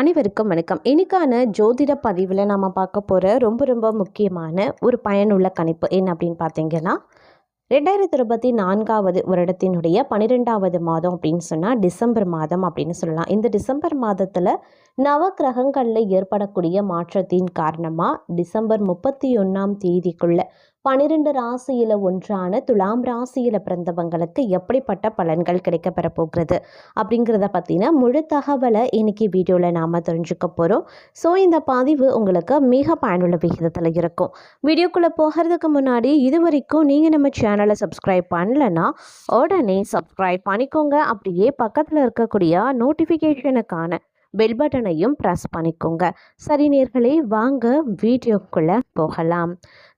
அனைவருக்கும் வணக்கம். இன்னைக்கான ஜோதிட பதிவில் நாம் பார்க்க போகிற ரொம்ப ரொம்ப முக்கியமான ஒரு பயனுள்ள கணிப்பு என்ன அப்படின்னு பார்த்தீங்கன்னா ரெண்டாயிரத்தி இருபத்தி நான்காவது வருடத்தினுடைய பன்னிரெண்டாவது மாதம் அப்படின்னு சொன்னால் டிசம்பர் மாதம் அப்படின்னு சொல்லலாம். இந்த டிசம்பர் மாதத்தில் நவ கிரகங்களில் ஏற்படக்கூடிய மாற்றத்தின் காரணமாக டிசம்பர் முப்பத்தி ஒன்றாம் தேதிக்குள்ளே பன்னிரெண்டு ராசியில் ஒன்றான துலாம் ராசியில் பிறந்தவங்களுக்கு எப்படிப்பட்ட பலன்கள் கிடைக்கப்பெற போகிறது அப்படிங்கிறத பற்றின முழு தகவலை இன்னைக்கு வீடியோவில் நாம் தெரிஞ்சுக்க போகிறோம் ஸோ இந்த பதிவு உங்களுக்கு மிக பயனுள்ள விகிதத்தில் இருக்கும். வீடியோக்குள்ளே போகிறதுக்கு முன்னாடி இது வரைக்கும் நீங்கள் நம்ம சேனலை சப்ஸ்கிரைப் பண்ணலன்னா உடனே சப்ஸ்கிரைப் பண்ணிக்கோங்க. அப்படியே பக்கத்தில் இருக்கக்கூடிய நோட்டிஃபிகேஷனுக்கான பெல் பட்டனையும் ப்ரெஸ் பண்ணிக்கோங்க. சரி நேர்களே வாங்க வீடியோக்குள்ளே போகலாம்.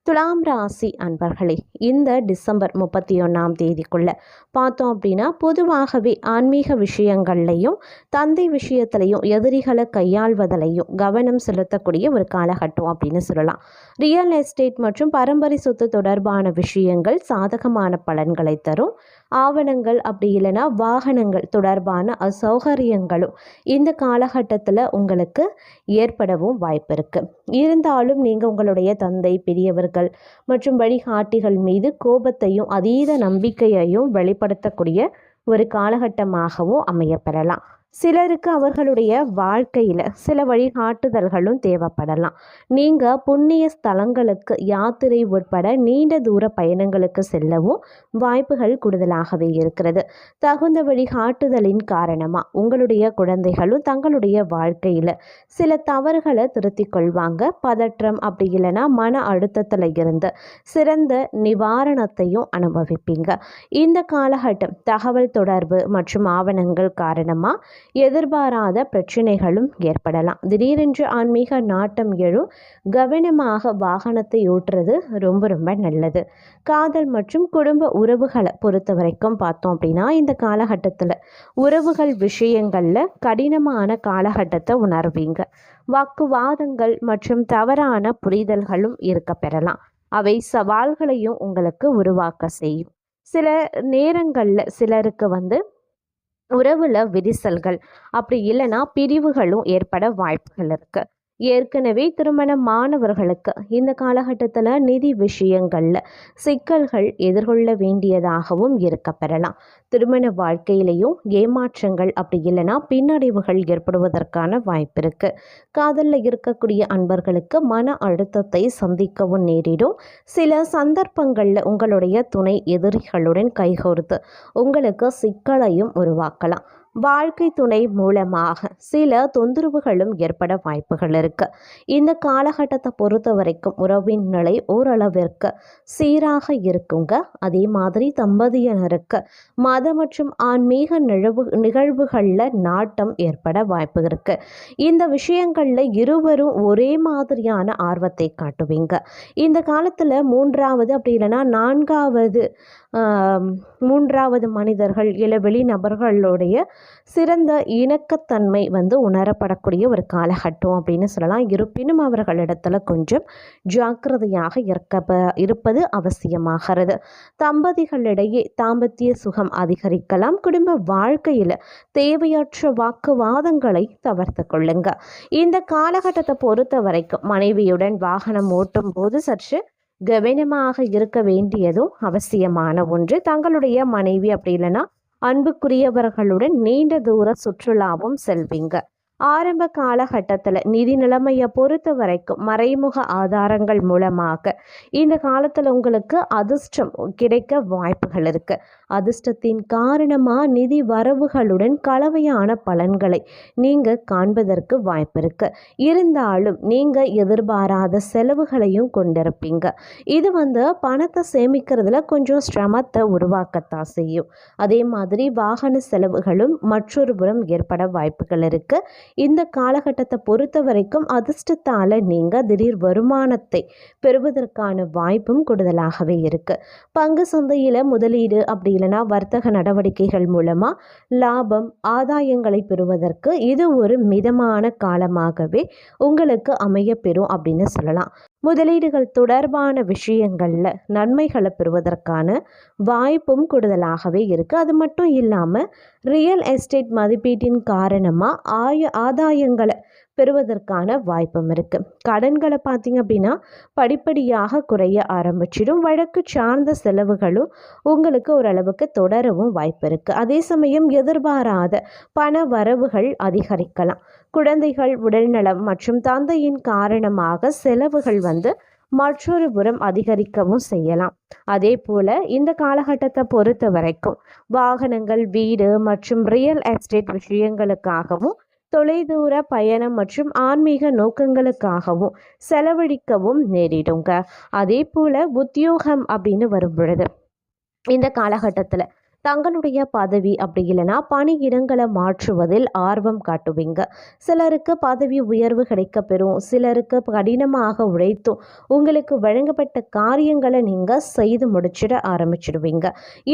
துலாம் ராசி அன்பர்களே இந்த டிசம்பர் முப்பத்தி ஒன்றாம் தேதிக்குள்ளே பார்த்தோம் அப்படின்னா பொதுவாகவே ஆன்மீக விஷயங்கள்லையும் தந்தை விஷயத்திலையும் எதிரிகளை கையாள்வதிலையும் கவனம் செலுத்தக்கூடிய ஒரு காலகட்டம் அப்படின்னு சொல்லலாம். ரியல் எஸ்டேட் மற்றும் பரம்பரை சொத்து தொடர்பான விஷயங்கள் சாதகமான பலன்களை தரும். ஆவணங்கள் அப்படி இல்லைன்னா வாகனங்கள் தொடர்பான அசௌகரியங்களும் இந்த காலகட்டத்தில் உங்களுக்கு ஏற்படவும் வாய்ப்பு இருக்குது இருந்தாலும் நீங்கள் உங்களுடைய தந்தை மனிதர்கள் மற்றும் வழிகாட்டிகள் மீது கோபத்தையும் அதீத நம்பிக்கையையும் வெளிப்படுத்தக்கூடிய ஒரு காலகட்டமாகவும் அமையப்பெறலாம். சிலருக்கு அவர்களுடைய வாழ்க்கையில் சில வழிகாட்டுதல்களும் தேவைப்படலாம். நீங்கள் புண்ணிய ஸ்தலங்களுக்கு யாத்திரை உட்பட நீண்ட தூர பயணங்களுக்கு செல்லவும் வாய்ப்புகள் கூடுதலாகவே இருக்கிறது. தகுந்த வழிகாட்டுதலின் காரணமாக உங்களுடைய குழந்தைகளும் தங்களுடைய வாழ்க்கையில் சில தவறுகளை திருத்திக் கொள்வாங்க. பதற்றம் அப்படி இல்லைன்னா மன அழுத்தத்தில் இருந்து சிறந்த நிவாரணத்தையும் அனுபவிப்பீங்க. இந்த காலகட்டம் தகவல் தொடர்பு மற்றும் ஆவணங்கள் காரணமாக எதிர்பாராத பிரச்சனைகளும் ஏற்படலாம். திடீரென்று ஆன்மீக நாட்டம் எழும் கவனமாக வாகனத்தை ஓட்டுறது ரொம்ப ரொம்ப நல்லது. காதல் மற்றும் குடும்ப உறவுகளை பொறுத்த வரைக்கும் பார்த்தோம் அப்படின்னா இந்த காலகட்டத்தில் உறவுகள் விஷயங்களில் கடினமான காலகட்டத்தை உணர்வீங்க. வாக்குவாதங்கள் மற்றும் தவறான புரிதல்களும் இருக்க பெறலாம். அவை சவால்களையும் உங்களுக்கு உருவாக்க செய்யும். சில நேரங்களில் சிலருக்கு வந்து உறவில் விரிசல்கள் அப்படி இல்லைன்னா பிரிவுகளும் ஏற்பட வாய்ப்புகள் இருக்குது ஏற்கனவே திருமணமானவர்களுக்கு இந்த காலகட்டத்தில் நிதி விஷயங்களில் சிக்கல்கள் எதிர்கொள்ள வேண்டியதாகவும் இருக்கப்பெறலாம். திருமண வாழ்க்கையிலையும் ஏமாற்றங்கள் அப்படி இல்லைன்னா பின்னடைவுகள் ஏற்படுவதற்கான வாய்ப்பு இருக்குது காதலில் இருக்கக்கூடிய அன்பர்களுக்கு மன அழுத்தத்தை சந்திக்கவும் நேரிடும். சில சந்தர்ப்பங்களில் உங்களுடைய துணை எதிரிகளுடன் கைகோர்த்து உங்களுக்கு சிக்கலையும் உருவாக்கலாம். வாழ்க்கை துணை மூலமாக சில தொந்தரவுகளும் ஏற்பட வாய்ப்புகள் இருக்கு. இந்த காலகட்டத்தை பொறுத்த வரைக்கும் உறவின் நிலை ஓரளவிற்கு சீராக இருக்குங்க. அதே மாதிரி தம்பதியினருக்கு மத மற்றும் ஆன்மீக நிகழ்வு நிகழ்வுகளில் நாட்டம் ஏற்பட வாய்ப்பு இருக்கு. இந்த விஷயங்களில் இருவரும் ஒரே மாதிரியான ஆர்வத்தை காட்டுவீங்க. இந்த காலத்தில் மூன்றாவது அப்படி இல்லைன்னா நான்காவது மூன்றாவது மனிதர்கள் இல்லை வெளிநபர்களுடைய சிறந்த இணக்கத்தன்மை வந்து உணரப்படக்கூடிய ஒரு காலகட்டம் அப்படின்னு சொல்லலாம். இருப்பினும் அவர்களிடத்துல கொஞ்சம் ஜாக்கிரதையாக இருக்க இருப்பது அவசியமாகிறது. தம்பதிகளிடையே தாம்பத்திய சுகம் அதிகரிக்கலாம். குடும்ப வாழ்க்கையில் தேவையற்ற வாக்குவாதங்களை தவிர்த்து கொள்ளுங்க. இந்த காலகட்டத்தை பொறுத்த வரைக்கும் மனைவியுடன் வாகனம் ஓட்டும் போது சற்று கவனமாக இருக்க வேண்டியதும் அவசியமான ஒன்று. தங்களுடைய மனைவி அப்படி இல்லைன்னா அன்புக்குரியவர்களுடன் நீண்ட தூர சுற்றுலாவும் செல்வீங்க. ஆரம்ப காலகட்டத்தில் நிதி நிலைமையை பொறுத்த வரைக்கும் மறைமுக ஆதாரங்கள் மூலமாக இந்த காலத்தில் உங்களுக்கு அதிர்ஷ்டம் கிடைக்க வாய்ப்புகள் இருக்கு. அதிர்ஷ்டத்தின் காரணமாக நிதி வரவுகளுடன் கலவையான பலன்களை நீங்கள் காண்பதற்கு வாய்ப்பிருக்கு இருந்தாலும் நீங்கள் எதிர்பாராத செலவுகளையும் கொண்டிருப்பீங்க. இது வந்து பணத்தை சேமிக்கிறதுல கொஞ்சம் சிரமத்தை உருவாக்கத்தான் செய்யும். அதே மாதிரி வாகன செலவுகளும் மற்றொரு புறம் ஏற்பட வாய்ப்புகள் இருக்கு. இந்த காலகட்டத்தை பொறுத்த வரைக்கும் அதிர்ஷ்டத்தால் நீங்கள் திடீர் வருமானத்தை பெறுவதற்கான வாய்ப்பும் கூடுதலாகவே இருக்குது பங்கு சந்தையில் முதலீடு அப்படி இல்லைனா வர்த்தக நடவடிக்கைகள் மூலமாக லாபம் ஆதாயங்களை பெறுவதற்கு இது ஒரு மிதமான காலமாகவே உங்களுக்கு அமையப்பெறும் அப்படின்னு சொல்லலாம். முதலீடுகள் தொடர்பான விஷயங்களில் நன்மைகளை பெறுவதற்கான வாய்ப்பும் கூடுதலாகவே இருக்குது அது மட்டும் இல்லாமல் ரியல் எஸ்டேட் மதிப்பீட்டின் காரணமாக ஆய ஆதாயங்களை பெறுவதற்கான வாய்ப்பும் இருக்குது கடன்களை பார்த்திங்க அப்படின்னா படிப்படியாக குறைய ஆரம்பிச்சிடும். வழக்கு சார்ந்த செலவுகளும் உங்களுக்கு ஓரளவுக்கு தொடரவும் வாய்ப்பு இருக்குது அதே சமயம் எதிர்பாராத பண வரவுகள் அதிகரிக்கலாம். குழந்தைகள் உடல்நலம் மற்றும் தந்தையின் காரணமாக செலவுகள் வந்து மற்றொரு புறம் அதிகரிக்கவும் செய்யலாம். அதே போல் இந்த காலகட்டத்தை பொறுத்த வரைக்கும் வாகனங்கள் வீடு மற்றும் ரியல் எஸ்டேட் விஷயங்களுக்காகவும் தொலைதூர பயணம் மற்றும் ஆன்மீக நோக்கங்களுக்காகவும் செலவழிக்கவும் நேரிடுங்க. அதே போல் உத்தியோகம் அப்படின்னு வரும் பொழுது இந்த காலகட்டத்தில் தங்களுடைய பதவி அப்படி இல்லைன்னா பணியிடங்களை மாற்றுவதில் ஆர்வம் காட்டுவீங்க. சிலருக்கு பதவி உயர்வு கிடைக்கப்பெறும். சிலருக்கு கடினமாக உழைத்தும் உங்களுக்கு வழங்கப்பட்ட காரியங்களை நீங்கள் செய்து முடிச்சிட ஆரம்பிச்சிடுவீங்க.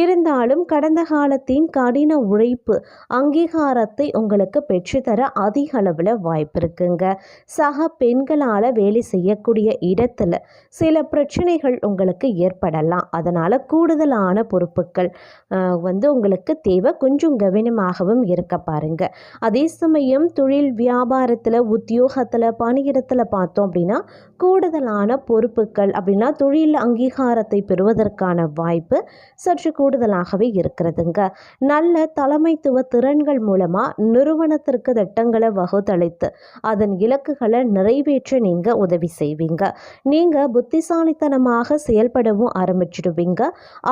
இருந்தாலும் கடந்த காலத்தின் கடின உழைப்பு அங்கீகாரத்தை உங்களுக்கு பெற்றுத்தர அதிக அளவில் வாய்ப்பு இருக்குங்க. சக பெண்களால் வேலை செய்யக்கூடிய இடத்துல சில பிரச்சனைகள் உங்களுக்கு ஏற்படலாம். அதனால் கூடுதலான பொறுப்புகள் வந்து உங்களுக்கு தேவை. கொஞ்சம் கவனமாகவும் இருக்க பாருங்க. அதே சமயம் தொழில் வியாபாரத்தில் உத்தியோகத்தில் பணியிடத்தில் பார்த்தோம் அப்படின்னா கூடுதலான பொறுப்புகள் அப்படின்னா தொழில் அங்கீகாரத்தை பெறுவதற்கான வாய்ப்பு சற்று கூடுதலாகவே இருக்கிறதுங்க. நல்ல தலைமைத்துவ திறன்கள் மூலமாக நிறுவனத்திற்கு திட்டங்களை வகுத்தளித்து அதன் இலக்குகளை நிறைவேற்ற நீங்கள் உதவி செய்வீங்க. நீங்கள் புத்திசாலித்தனமாக செயல்படவும் ஆரம்பிச்சிடுவீங்க.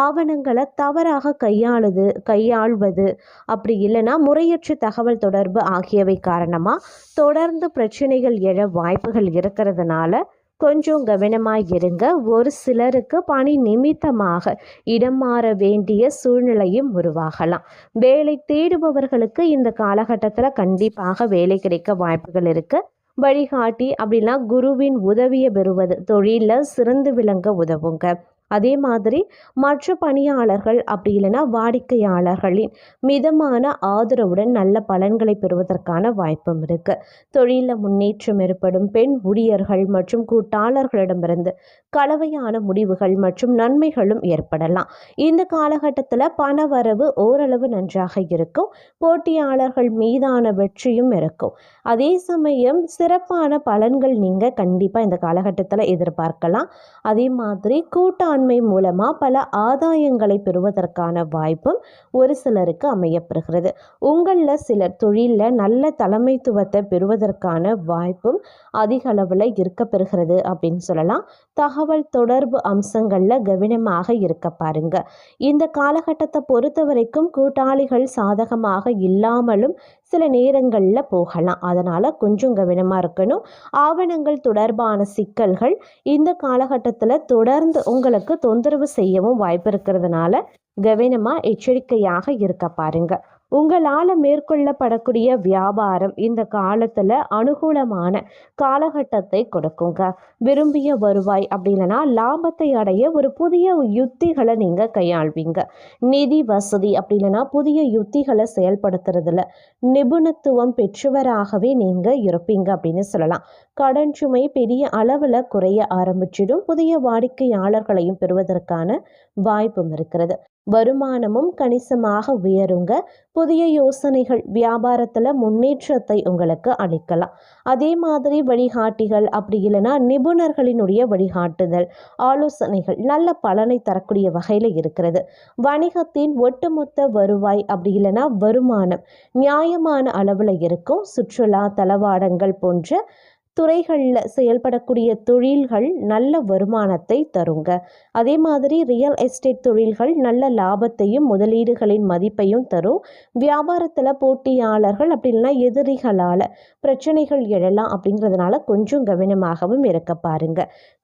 ஆவணங்களை தவறாக கையாளுது கையாள்வது. அப்படி இல்லைன்னா முறையற்ற தகவல் தொடர்பு ஆகியவை காரணமாக தொடர்ந்து பிரச்சனைகள் எழ வாய்ப்புகள் இருக்கிறதுனால கொஞ்சம் கவனமாக இருங்க. ஒரு சிலருக்கு பணி நிமித்தமாக இடம் மாற வேண்டிய சூழ்நிலையும் உருவாகலாம். வேலை தேடுபவர்களுக்கு இந்த காலகட்டத்தில் கண்டிப்பாக வேலை கிடைக்க வாய்ப்புகள் இருக்குது வழிகாட்டி அப்படின்னா குருவின் உதவியை பெறுவது தொழிலில் சிறந்து விளங்க உதவுங்க. அதே மாதிரி மற்ற பணியாளர்கள் அப்படி இல்லைன்னா வாடிக்கையாளர்களின் மிதமான ஆதரவுடன் நல்ல பலன்களை பெறுவதற்கான வாய்ப்பும் இருக்குது தொழிலில் முன்னேற்றம் ஏற்படும் பெண் ஊழியர்கள் மற்றும் கூட்டாளர்களிடமிருந்து கலவையான முடிவுகள் மற்றும் நன்மைகளும் ஏற்படலாம். இந்த காலகட்டத்தில் பணவரவு ஓரளவு நன்றாக இருக்கும் போட்டியாளர்கள் மீதான வெற்றியும் இருக்கும். அதே சமயம் சிறப்பான பலன்கள் நீங்கள் கண்டிப்பாக இந்த காலகட்டத்தில் எதிர்பார்க்கலாம். அதே மாதிரி கூட்டான மனப்பான்மை மூலமாக பல ஆதாயங்களை பெறுவதற்கான வாய்ப்பும் ஒரு சிலருக்கு அமையப்படுகிறது உங்களில் சிலர் தொழிலில் நல்ல தலைமைத்துவத்தை பெறுவதற்கான வாய்ப்பும் அதிக அளவில் இருக்க பெறுகிறது அப்படின்னு சொல்லலாம். தகவல் தொடர்பு அம்சங்களில் கவனமாக இருக்க பாருங்க. இந்த காலகட்டத்தை பொறுத்த வரைக்கும் கூட்டாளிகள் சாதகமாக இல்லாமலும் சில நேரங்களில் போகலாம். அதனால் கொஞ்சம் கவனமாக இருக்கணும். ஆவணங்கள் தொடர்பான சிக்கல்கள் இந்த காலகட்டத்தில் தொடர்ந்து உங்களுக்கு தொந்தரவு செய்யவும் வாய்ப்பு இருக்கிறதுனால கவனமாக எச்சரிக்கையாக இருக்க பாருங்கள் உங்களால் மேற்கொள்ளப்படக்கூடிய வியாபாரம் இந்த காலத்தில் அனுகூலமான காலகட்டத்தை கொடுக்குங்க. விரும்பிய வருவாய் அப்படின்னா லாபத்தை அடைய ஒரு புதிய யுத்திகளை நீங்கள் கையாள்வீங்க. நிதி வசதி அப்படின்னா புதிய யுத்திகளை செயல்படுத்துறதுல நிபுணத்துவம் பெற்றவராகவே நீங்கள் இருப்பீங்க அப்படின்னு சொல்லலாம். கடன் சுமை பெரிய அளவில் குறைய ஆரம்பிச்சிடும். புதிய வாடிக்கையாளர்களையும் பெறுவதற்கான வாய்ப்பும் இருக்கிறது. வருமானமும் கணிசமாக உயருங்க. புதிய யோசனைகள் வியாபாரத்தில் முன்னேற்றத்தை உங்களுக்கு அளிக்கலாம். அதே மாதிரி வழிகாட்டிகள் அப்படி இல்லைன்னா நிபுணர்களினுடைய வழிகாட்டுதல் ஆலோசனைகள் நல்ல பலனை தரக்கூடிய வகையில் இருக்கிறது. வணிகத்தின் ஒட்டுமொத்த வருவாய் அப்படி இல்லைன்னா வருமானம் நியாயமான அளவில் இருக்கும். சுற்றுலா தளவாடங்கள் போன்ற துறைகளில் செயல்படக்கூடிய தொழில்கள் நல்ல வருமானத்தை தருங்க. அதே மாதிரி ரியல் எஸ்டேட் தொழில்கள் நல்ல லாபத்தையும் முதலீடுகளின் மதிப்பையும் தரும். வியாபாரத்தில் போட்டியாளர்கள் அப்படி இல்லைன்னா எதிரிகளால் பிரச்சனைகள் எழலாம் அப்படிங்கிறதுனால கொஞ்சம் கவனமாகவும் இருக்க பாருங்க.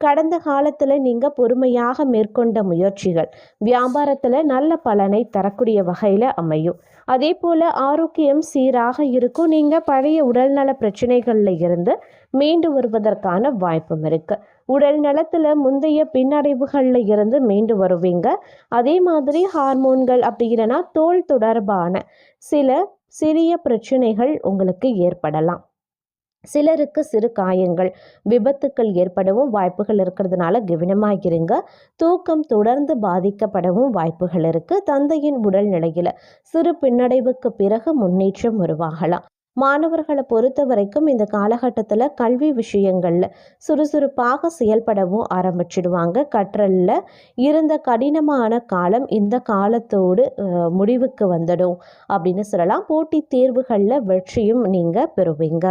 கடந்த காலத்தில் நீங்கள் பொறுமையாக மேற்கொண்ட முயற்சிகள் வியாபாரத்தில் நல்ல பலனை தரக்கூடிய வகையில் அமையும். அதே போல் ஆரோக்கியம் சீராக இருக்கும். நீங்கள் பழைய உடல்நல பிரச்சனைகளில் இருந்து மீண்டு வருவதற்கான வாய்ப்பும் இருக்குது உடல் நலத்தில் முந்தைய பின்னடைவுகளில் இருந்து மீண்டு வருவீங்க. அதே மாதிரி ஹார்மோன்கள் அப்படிங்கிறனா தோல் தொடர்பான சில சிறிய பிரச்சனைகள் உங்களுக்கு ஏற்படலாம். சிலருக்கு சிறு காயங்கள் விபத்துக்கள் ஏற்படவும் வாய்ப்புகள் இருக்கிறதுனால கவனமாக இருங்க தூக்கம் தொடர்ந்து பாதிக்கப்படவும் வாய்ப்புகள் இருக்குது தந்தையின் உடல் நிலையில் சிறு பின்னடைவுக்கு பிறகு முன்னேற்றம் உருவாகலாம். மாணவர்களை பொறுத்த வரைக்கும் இந்த காலகட்டத்தில் கல்வி விஷயங்களில் சுறுசுறுப்பாக செயல்படவும் ஆரம்பிச்சிடுவாங்க. கற்றலில் இருந்த கடினமான காலம் இந்த காலத்தோடு முடிவுக்கு வந்துடும் அப்படின்னு சொல்லலாம். போட்டித் தேர்வுகளில் வெற்றியும் நீங்கள் பெறுவீங்க.